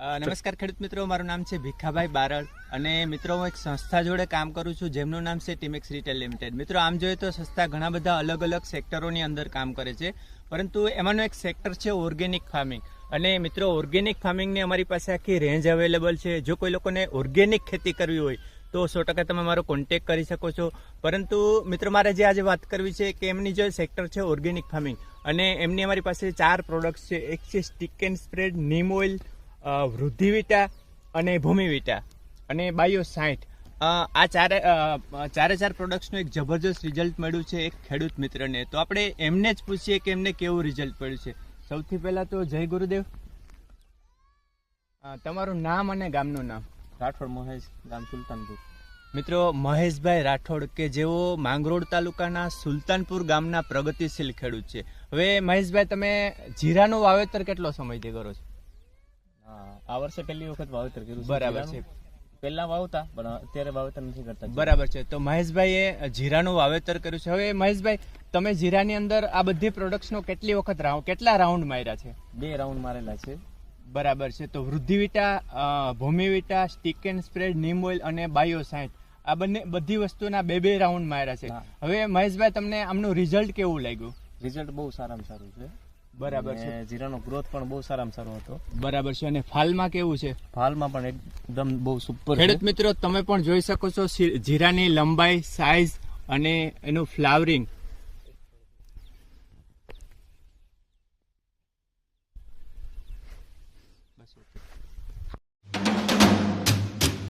નમસ્કાર ખેડૂત મિત્રો, મારું નામ છે ભીખાભાઈ બારડ અને મિત્રો, હું એક સંસ્થા જોડે કામ કરું છું, જેમનું નામ છે ટીમેક્સ રિટેલ લિમિટેડ મિત્રો, આમ જોઈએ તો સંસ્થા ઘણા બધા અલગ અલગ સેક્ટરોની અંદર કામ કરે છે, પરંતુ એમાંનું એક સેક્ટર છે ઓર્ગેનિક ફાર્મિંગ. અને મિત્રો, ઓર્ગેનિક ફાર્મિંગની અમારી પાસે આખી રેન્જ અવેલેબલ છે. જો કોઈ લોકોને ઓર્ગેનિક ખેતી કરવી હોય, તો સો ટકા તમે મારો કોન્ટેક કરી શકો છો. પરંતુ મિત્રો, મારે જે આજે વાત કરવી છે કે એમની જે સેક્ટર છે ઓર્ગેનિક ફાર્મિંગ. અને એમની અમારી પાસે ચાર પ્રોડક્ટ્સ છે. એક છે stick and spread neem oil અ, વૃદ્ધિવિટા અને ભૂમિવિટા અને બાયો સાઠ. આ ચારે ચારે ચાર પ્રોડક્ટ્સનું એક જબરજસ્ત રિઝલ્ટ મળ્યું છે એક ખેડૂત મિત્રને. તો આપણે એમને જ પૂછીએ કે એમને કેવું રિઝલ્ટ પડ્યું છે. સૌથી પહેલાં તો જય ગુરુદેવ. તમારું નામ અને ગામનું નામ. રાઠોડ મહેશ ગામ સુલતાનપુર. મિત્રો મહેશભાઈ રાઠોડ કે જેઓ માંગરોળ તાલુકાના સુલતાનપુર ગામના પ્રગતિશીલ ખેડૂત છે. હવે મહેશભાઈ તમે જીરાનું વાવેતર કેટલો સમયથી કરો છો? આ વર્ષે પહેલી વખત વાવેતર કર્યું બરાબર છે. પહેલા વાવતા પણ અત્યારે વાવેતર નથી કરતા બરાબર છે. તો મહેશભાઈએ જીરાનું વાવેતર કર્યું છે. હવે મહેશભાઈ તમે જીરાની અંદર આ બધી પ્રોડક્ટ્સનો કેટલી વખત રાઉન્ડ કેટલા રાઉન્ડ માર્યા છે? બે રાઉન્ડ મારેલા છે. બરાબર છે. તો Vriddhivita Bhumivita stick and spread neem oil અને બાયો સાઇન્ટ આ બંને બધી વસ્તુના બે બે રાઉન્ડ માર્યા છે. હવે મહેશભાઈ તમને આમનું રિઝલ્ટ કેવું લાગ્યું? રિઝલ્ટ બહુ સારામાં સારું છે. બરાબર છે. જીરાનો ગ્રોથ પણ બહુ સારામાં સારો હતો. બરાબર છે. અને ફાલમાં કેવું છે? ફાલમાં પણ એકદમ બહુ સુપર ખેડૂત મિત્રો તમે પણ જોઈ શકો છો જીરાની લંબાઈ સાઈઝ અને એનું ફ્લાવરિંગ